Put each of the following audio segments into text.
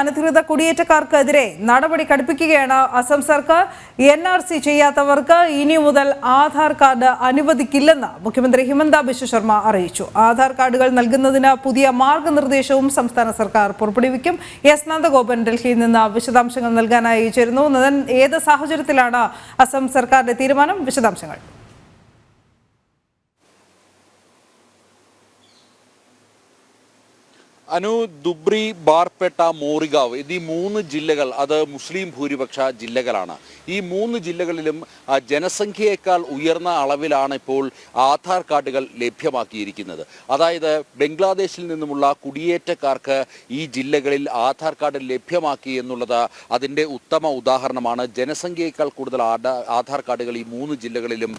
അനധികൃത കുടിയേറ്റക്കാർക്കെതിരെ നടപടി കടുപ്പിക്കുകയാണ് അസം സർക്കാർ. എൻ ആർ സി ചെയ്യാത്തവർക്ക് ഇനി മുതൽ ആധാർ കാർഡ് അനുവദിക്കില്ലെന്ന് മുഖ്യമന്ത്രി ഹിമന്ത ബിശ്വ ശർമ്മ അറിയിച്ചു. ആധാർ കാർഡുകൾ നൽകുന്നതിന് പുതിയ മാർഗനിർദ്ദേശവും സംസ്ഥാന സർക്കാർ പുറപ്പെടുവിക്കും. എസ് നന്ദഗോപൻ ഡൽഹിയിൽ നിന്ന് വിശദാംശങ്ങൾ നൽകാനായി ചേരുന്നു. ഏത് സാഹചര്യത്തിലാണ് അസം സർക്കാരിന്റെ തീരുമാനം? വിശദാംശങ്ങൾ. അനു ദുബ്രി ബാർപേട്ട മോറിഗാവ് എന്നീ മൂന്ന് ജില്ലകൾ അത് മുസ്ലിം ഭൂരിപക്ഷ ജില്ലകളാണ്. ഈ മൂന്ന് ജില്ലകളിലും ജനസംഖ്യയേക്കാൾ ഉയർന്ന അളവിലാണ് ഇപ്പോൾ ആധാർ കാർഡുകൾ ലഭ്യമാക്കിയിരിക്കുന്നത്. അതായത് ബംഗ്ലാദേശിൽ നിന്നുമുള്ള കുടിയേറ്റക്കാർക്ക് ഈ ജില്ലകളിൽ ആധാർ കാർഡ് ലഭ്യമാക്കി എന്നുള്ളത് അതിന്റെ ഉത്തമ ഉദാഹരണമാണ്. ജനസംഖ്യയേക്കാൾ കൂടുതൽ ആധാർ കാർഡുകൾ ഈ മൂന്ന് ജില്ലകളിലും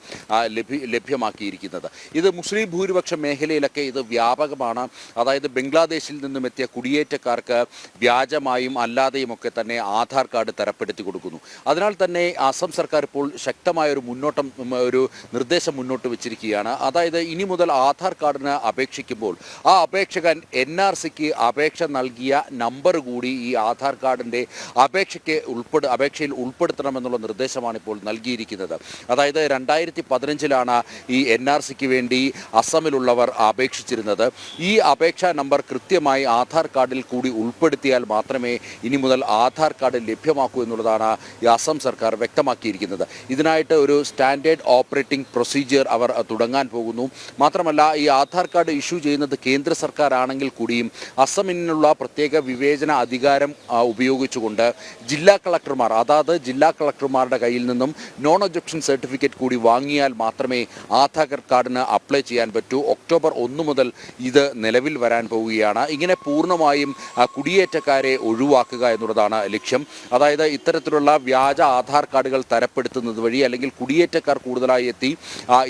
ലഭ്യമാക്കിയിരിക്കുന്നത്. ഇത് മുസ്ലിം ഭൂരിപക്ഷ മേഖലയിലൊക്കെ ഇത് വ്യാപകമാണ്. അതായത് ബംഗ്ലാദേശിൽ നിന്നും എത്തിയ കുടിയേറ്റക്കാർക്ക് വ്യാജമായും അല്ലാതെയും ഒക്കെ തന്നെ ആധാർ കാർഡ് തരപ്പെടുത്തി കൊടുക്കുന്നു. അതിനാൽ തന്നെ അസം സർക്കാർ ഇപ്പോൾ ശക്തമായ ഒരു മുന്നോട്ടം ഒരു നിർദ്ദേശം മുന്നോട്ട് വെച്ചിരിക്കുകയാണ്. അതായത് ഇനി മുതൽ ആധാർ കാർഡിന് അപേക്ഷിക്കുമ്പോൾ ആ അപേക്ഷകൻ എൻ ആർ സിക്ക് അപേക്ഷ നൽകിയ നമ്പർ കൂടി ഈ ആധാർ കാർഡിന്റെ അപേക്ഷയ്ക്ക് ഉൾപ്പെട അപേക്ഷയിൽ ഉൾപ്പെടുത്തണമെന്നുള്ള നിർദ്ദേശമാണ് ഇപ്പോൾ നൽകിയിരിക്കുന്നത്. അതായത് രണ്ടായിരത്തി പതിനഞ്ചിലാണ് ഈ എൻ ആർ സിക്ക് വേണ്ടി അസമിലുള്ളവർ അപേക്ഷിച്ചിരുന്നത്. ഈ അപേക്ഷാ നമ്പർ കൃത്യമായി ആധാർ കാർഡിൽ കൂടി ഉൾപ്പെടുത്തിയാൽ മാത്രമേ ഇനി മുതൽ ആധാർ കാർഡ് ലഭ്യമാക്കൂ എന്നുള്ളതാണ് ഈ അസം സർക്കാർ വ്യക്തമാക്കിയിരിക്കുന്നത്. ഇതിനായിട്ട് ഒരു സ്റ്റാൻഡേർഡ് ഓപ്പറേറ്റിംഗ് പ്രൊസീജിയർ അവർ തുടങ്ങാൻ പോകുന്നു. മാത്രമല്ല ഈ ആധാർ കാർഡ് ഇഷ്യൂ ചെയ്യുന്നത് കേന്ദ്ര സർക്കാരാണെങ്കിൽ കൂടിയും അസമിനുള്ള പ്രത്യേക വിവേചന അധികാരം ഉപയോഗിച്ചുകൊണ്ട് ജില്ലാ കളക്ടർമാർ അതാത് ജില്ലാ കളക്ടർമാരുടെ കയ്യിൽ നിന്നും നോൺ ഒബ്ജക്ഷൻ സർട്ടിഫിക്കറ്റ് കൂടി വാങ്ങിയാൽ മാത്രമേ ആധാർ കാർഡിന് അപ്ലൈ ചെയ്യാൻ പറ്റൂ. ഒക്ടോബർ ഒന്ന് മുതൽ ഇത് നിലവിൽ വരാൻ പോവുകയാണ്. ഇങ്ങനെ പൂർണമായും കുടിയേറ്റക്കാരെ ഒഴിവാക്കുക എന്നുള്ളതാണ് ലക്ഷ്യം. അതായത് ഇത്തരത്തിലുള്ള വ്യാജ ആധാർ കാർഡുകൾ തരപ്പെടുത്തുന്നത് വഴി അല്ലെങ്കിൽ കുടിയേറ്റക്കാർ കൂടുതലായി എത്തി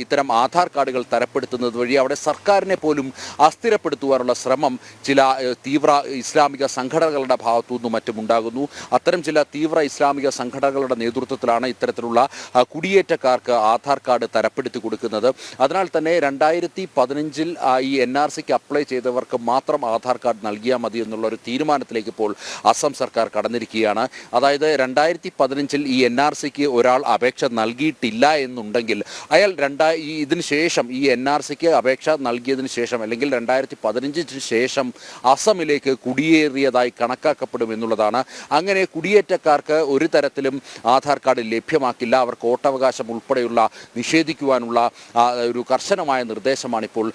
ഇത്തരം ആധാർ കാർഡുകൾ തരപ്പെടുത്തുന്നത് വഴി അവിടെ സർക്കാരിനെ പോലും അസ്ഥിരപ്പെടുത്തുവാനുള്ള ശ്രമം ചില തീവ്ര ഇസ്ലാമിക സംഘടനകളുടെ ഭാഗത്തു നിന്നും മറ്റും ഉണ്ടാകുന്നു. അത്തരം ചില തീവ്ര ഇസ്ലാമിക സംഘടനകളുടെ നേതൃത്വത്തിലാണ് ഇത്തരത്തിലുള്ള കുടിയേറ്റക്കാർക്ക് ആധാർ കാർഡ് തരപ്പെടുത്തി കൊടുക്കുന്നത്. അതിനാൽ തന്നെ രണ്ടായിരത്തി പതിനഞ്ചിൽ ഈ എൻ ആർ സിക്ക് അപ്ലൈ ചെയ്തവർക്ക് മാത്രം ആധാർ കാർഡ് നൽകിയാൽ മതി എന്നുള്ള ഒരു തീരുമാനത്തിലേക്ക് ഇപ്പോൾ അസം സർക്കാർ കടന്നിരിക്കുകയാണ്. അതായത് രണ്ടായിരത്തി പതിനഞ്ചിൽ ഈ എൻ ആർ സിക്ക് ഒരാൾ അപേക്ഷ നൽകിയിട്ടില്ല എന്നുണ്ടെങ്കിൽ അയാൾ രണ്ടായി ഇതിന് ശേഷം ഈ എൻ ആർ സിക്ക് അപേക്ഷ നൽകിയതിന് ശേഷം അല്ലെങ്കിൽ രണ്ടായിരത്തി പതിനഞ്ചിന് ശേഷം അസമിലേക്ക് കുടിയേറിയതായി കണക്കാക്കപ്പെടും എന്നുള്ളതാണ്. അങ്ങനെ കുടിയേറ്റക്കാർക്ക് ഒരു തരത്തിലും ആധാർ കാർഡ് ലഭ്യമാക്കില്ല. അവർക്ക് വോട്ടവകാശം ഉൾപ്പെടെയുള്ള നിഷേധിക്കുവാനുള്ള ഒരു കർശനമായ നിർദ്ദേശമാണ് ഇപ്പോൾ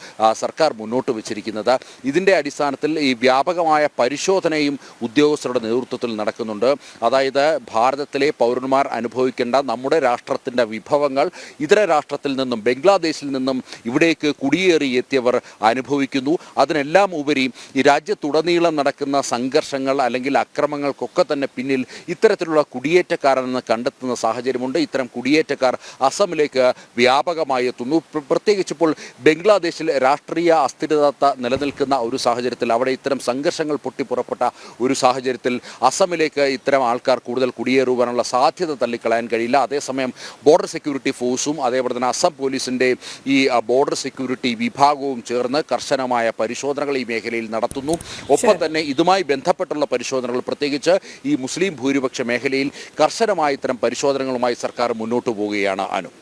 സർക്കാർ മുന്നോട്ട് വെച്ചിരിക്കുന്നത്. ഇതിന്റെ അടിസ്ഥാനത്തിൽ ഈ വ്യാപകമായ പരിശോധനയും ഉദ്യോഗസ്ഥരുടെ നേതൃത്വത്തിൽ നടക്കുന്നുണ്ട്. അതായത് ഭാരതത്തിലെ പൗരന്മാർ അനുഭവിക്കേണ്ട നമ്മുടെ രാഷ്ട്രത്തിന്റെ വിഭവങ്ങൾ ഇതര രാഷ്ട്രത്തിൽ നിന്നും ബംഗ്ലാദേശിൽ നിന്നും ഇവിടേക്ക് കുടിയേറി എത്തിയവർ അനുഭവിക്കുന്നു. അതിനെല്ലാം ഉപരി ഈ രാജ്യത്തുടനീളം നടക്കുന്ന സംഘർഷങ്ങൾ അല്ലെങ്കിൽ അക്രമങ്ങൾക്കൊക്കെ തന്നെ പിന്നിൽ ഇത്തരത്തിലുള്ള കുടിയേറ്റക്കാരെന്ന് കണ്ടെത്തുന്ന സാഹചര്യമുണ്ട്. ഇത്തരം കുടിയേറ്റക്കാർ അസമിലേക്ക് വ്യാപകമായി എത്തുന്നു. പ്രത്യേകിച്ചിപ്പോൾ ബംഗ്ലാദേശിൽ രാഷ്ട്രീയ അസ്ഥിരത നിലനിൽക്കുന്ന ഒരു സാഹചര്യത്തിൽ അവിടെ ഇത്തരം സംഘർഷങ്ങൾ പൊട്ടിപ്പുറപ്പെട്ട ഒരു സാഹചര്യത്തിൽ അസമിലേക്ക് ഇത്തരം ആൾക്കാർ കൂടുതൽ കുടിയേറുവാനുള്ള സാധ്യത തള്ളിക്കളയാൻ കഴിയില്ല. അതേസമയം ബോർഡർ സെക്യൂരിറ്റി ഫോഴ്സും അതേപോലെ തന്നെ അസം പോലീസിന്റെ ഈ ബോർഡർ സെക്യൂരിറ്റി വിഭാഗവും ചേർന്ന് കർശനമായ പരിശോധനകൾ ഈ മേഖലയിൽ നടത്തുന്നു. ഒപ്പം തന്നെ ഇതുമായി ബന്ധപ്പെട്ടുള്ള പരിശോധനകൾ പ്രത്യേകിച്ച് ഈ മുസ്ലിം ഭൂരിപക്ഷ മേഖലയിൽ കർശനമായ ഇത്തരം പരിശോധനകളുമായി സർക്കാർ മുന്നോട്ട് പോവുകയാണ് അനു.